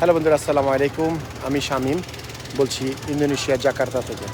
Hello বন্ধুরা আসসালামু আলাইকুম। আমি শামীম বলছি ইন্দোনেশিয়া জাকার্তা থেকে।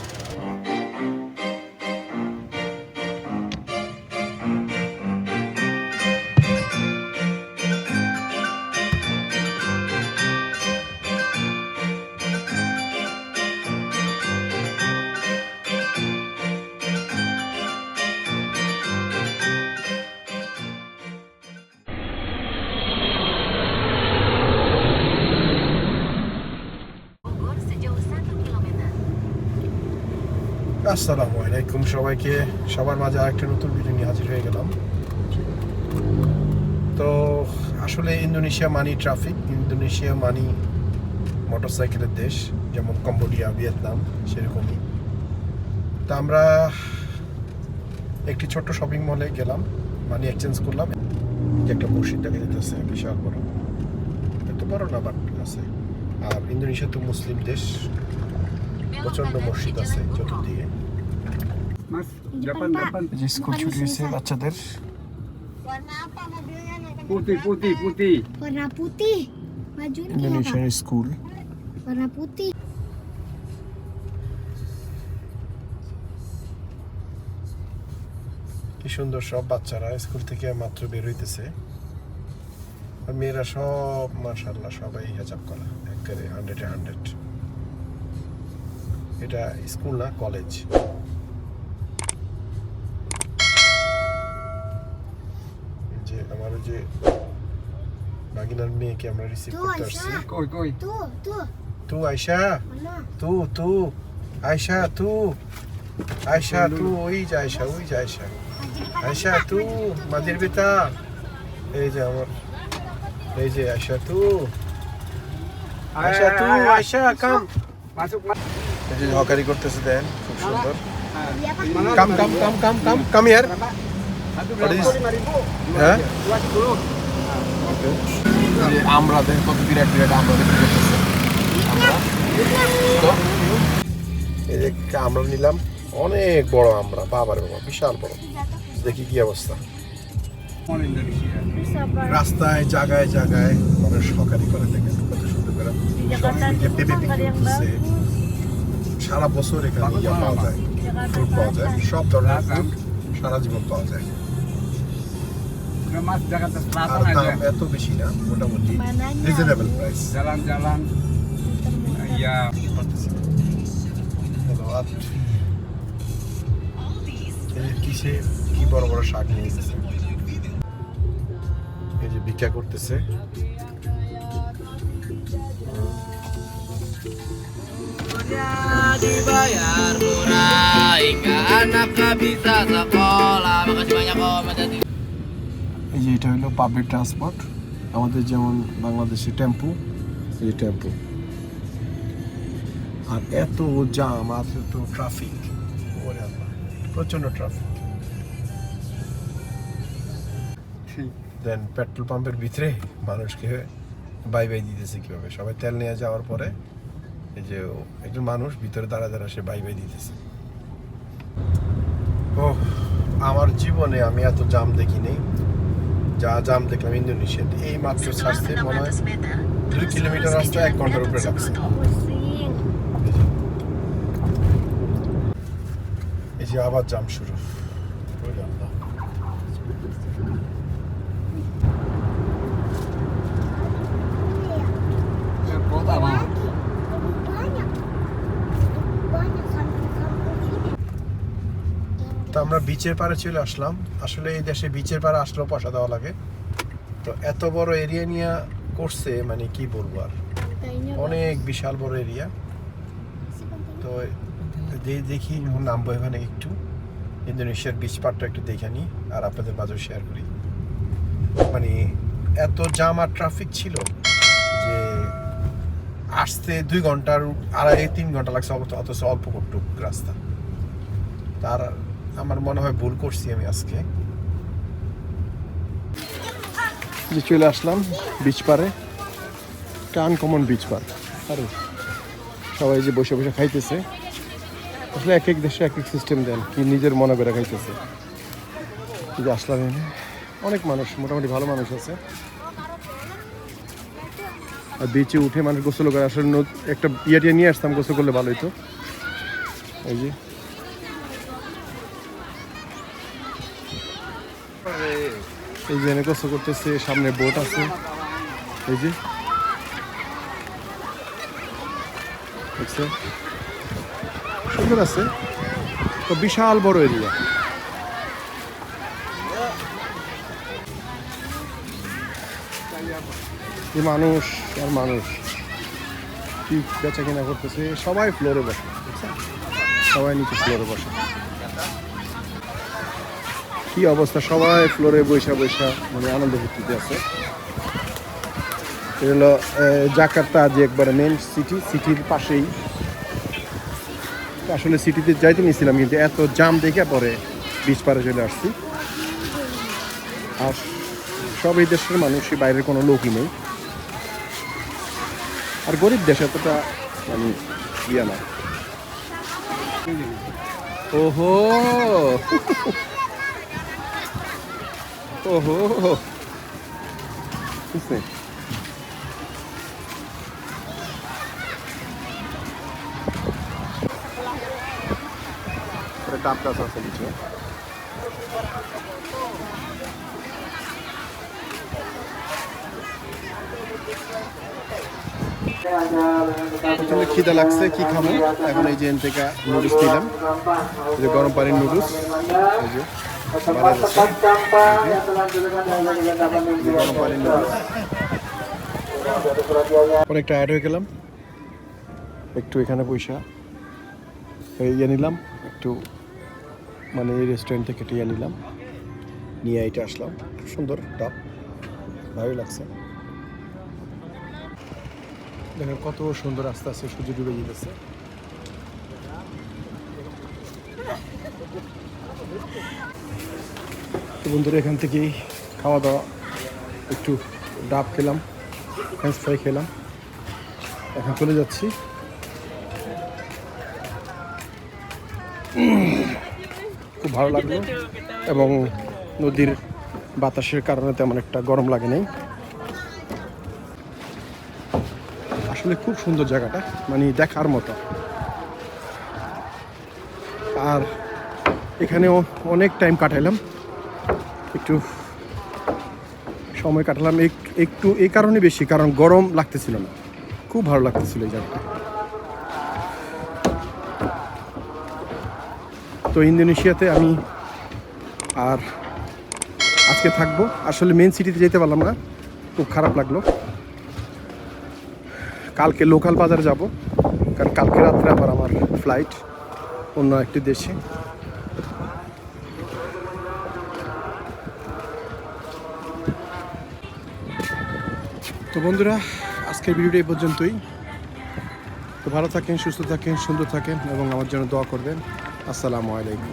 আসসালামু আলাইকুম সবাইকে। সবার মাঝে আরেকটা নতুন ভিডিও নিয়ে হাজির হয়ে গেলাম। তো আসলে ইন্দোনেশিয়া মানি ট্রাফিক ইন্দোনেশিয়া মানি মোটরসাইকেলের দেশ, যেমন কম্বোডিয়া, ভিয়েতনাম, সেরকমই। তা আমরা একটি ছোট্ট শপিং মলে গেলাম মানি এক্সচেঞ্জ করলাম। যে একটা মসজিদ দেখা যেতেছে বিশাল বড়। এত বড় না বাট আছে। আর ইন্দোনেশিয়া তো মুসলিম দেশ। প্রচণ্ড মসজিদ আছে চতুর্দিকে। যে স্কুল ছুটি হয়েছে বাচ্চাদের? Indonesian school. কি সুন্দর সব বাচ্চারা স্কুল থেকে মাত্র বের হইতেছে। আর মেয়েরা সব মাশাল্লাহ সবাই হেজাব করা। একেবারে হান্ড্রেডে হান্ড্রেড এটা স্কুল না কলেজ যে আমার যে বাগিনার মেয়েকে আমরা রিসিভ Tuh, করতে আসছি Aisyah. Koi koi. Tuh, tuh. তু আয়সা Mana? তু তু আয়সা তু আয়সা তু ওই যে আয়সা ওই যে আয়সা আয়সা তু মাদের বেটা এই যে আমার এই যে আয়সা তু আয়সা তু আয়সা কাম. এই যে হকারি করতেছে, দেন, খুব সুন্দর? কাম কাম কাম কাম কাম কাম ইয়ার. হ্যাঁ. আমরা দেন কত বিরাট বিরাট আমরা বিক্রি এই যে আমরা নিলাম, অনেক বড় আমরা, বাবার বাবা, বিশাল বড়। দেখি কি অবস্থা। রাস্তায়, জায়গায় জায়গায় মানুষ হকারি করে দেখেন, কত সুন্দর করে। সারা বছর এখানে ইয়া পাওয়া যায় ফ্রুট পাওয়া যায় সব ধরনের ফ্রুট সারা জীবন পাওয়া যায় আর দাম এত বেশি না মোটামুটি? Reasonable price. ধন্যবাদ কিসে কি বড় বড় শাক নিয়ে এসেছে এই যে ভিক্ষা করতেছে dibayar murah. Hingga anaknya bisa sekolah. Makasih banyak, om. এই যে এটা হলো পাবলিক ট্রান্সপোর্ট আমাদের যেমন বাংলাদেশে টেম্পু এই টেম্পু। আর এত জাম আর এত ট্রাফিক প্রচণ্ড ট্রাফিক দেন পেট্রোল পাম্পের ভিতরে মানুষকে বাই বাই দিতেছে কীভাবে? সবাই তেল নিয়ে যাওয়ার পরে যে একজন মানুষ ভিতরে দাঁড়া দাঁড়া সে বাই বাই দিতেছে। ও আমার জীবনে আমি এত জাম দেখি দেখিনি। যা জাম দেখলাম ইন্দোনেশিয়াতে এই মাত্র ছাড়তে মনে হয় 600 দুই কিলোমিটার রাস্তা এক ঘণ্টার উপরে লাগছে। এই যে আবার জাম শুরু। আমরা বিচের পাড়ে চলে আসলাম। আসলে এই দেশে বিচের পাড়ে আসলেও পয়সা দেওয়া লাগে। তো এত বড় এরিয়া নিয়ে করছে মানে কি বলব আর? অনেক বিশাল বড় এরিয়া. তো দেখি নামবো এখানে একটু। ইন্দোনেশিয়ার বিচ পার্কটা একটু দেখে নিই আর আপনাদের মাঝেও শেয়ার করি। মানে এত জাম আর ট্রাফিক ছিল যে আসতে দুই ঘণ্টার, আড়াই, তিন ঘণ্টা লাগছে অথচ- অল্প কটুক রাস্তা। তার আমার মনে হয় ভুল করছি আমি আজকে। যে চলে আসলাম বিচ পারে, একটা আনকমন বিচ পার্ক আরে, সবাই যে বসে বসে খাইতেছে, আসলে এক এক দেশে এক এক সিস্টেম দেন, কি নিজের মনে করে খাইতেছে। যে আসলাম অনেক মানুষ, মোটামুটি ভালো মানুষ আছে। আর বিচে উঠে মানুষ গোসল করে, আসলে একটা ইয়ে নিয়ে আসতাম, গোসল করলে ভালো হতো এই যে এই যে এনে গোসল করতেছে সামনে বোট আছে। এই যে। সুন্দর আছে। তো বিশাল বড় এরিয়া। মানুষ আর মানুষ। কি বেচা কিনা করতেছে? সবাই ফ্লোরে বসে? সবাই নিচে ফ্লোরে বসে। কি অবস্থা? সবাই ফ্লোরে বৈশা বৈশা মানে আনন্দ ফুর্তিতে আছে। এটা হলো জাকার্তা যে একবার মেন সিটি সিটির পাশেই। আসলে সিটিতে যাইতে নিয়েছিলাম কিন্তু এত জাম দেখে পরে বিচ পারে চলে আসছি। আর সব এই দেশের মানুষই বাইরের কোনো লোকই নেই। আর গরিব দেশ এতটা মানে ইয়ে না। ওহো! ওহো বুঝতে ডাব গাছ আছে প্রচণ্ড খিদা লাগছে কি খাব এখন এই যে এন থেকে নুডলস যে গরম পানির নুডলস এই যে অ্যাড হয়ে গেলাম। একটু এখানে পয়সা ইয়ে নিলাম, একটু মানে এই রেস্টুরেন্ট থেকে টিয়া নিলাম। নিয়ে এটা আসলাম। সুন্দর ডাব ভালোই লাগছে। দেখেন কত সুন্দর আস্তে আস্তে সূর্য ডুবে যেতেছে তো বন্ধুরা, এখান থেকেই খাওয়া দাওয়া, একটু ডাব খেলাম ফ্রেঞ্চ ফ্রাই খেলাম। এখন চলে যাচ্ছি। খুব ভালো লাগল এবং নদীর বাতাসের কারণে তেমন একটা গরম লাগে নাই। আসলে খুব সুন্দর জায়গাটা মানে দেখার মতো। আর এখানেও অনেক টাইম কাটাইলাম। একটু সময় কাটালাম। এক- একটু এই কারণে বেশি, কারণ গরম লাগতেছিল না। খুব ভালো লাগতেছিল এই জায়গাটা। তো ইন্দোনেশিয়াতে আমি আর আজকে থাকব। আসলে মেন সিটিতে যেতে পারলাম না। খুব খারাপ লাগল। কালকে লোকাল বাজারে যাব। কারণ কালকে রাত্রে আবার আমার ফ্লাইট অন্য একটি দেশে। তো বন্ধুরা, আজকের ভিডিওটা এই পর্যন্তই। তো ভালো থাকেন, সুস্থ থাকেন, সুন্দর থাকেন এবং আমার জন্য দোয়া করবেন। আসসালামু আলাইকুম।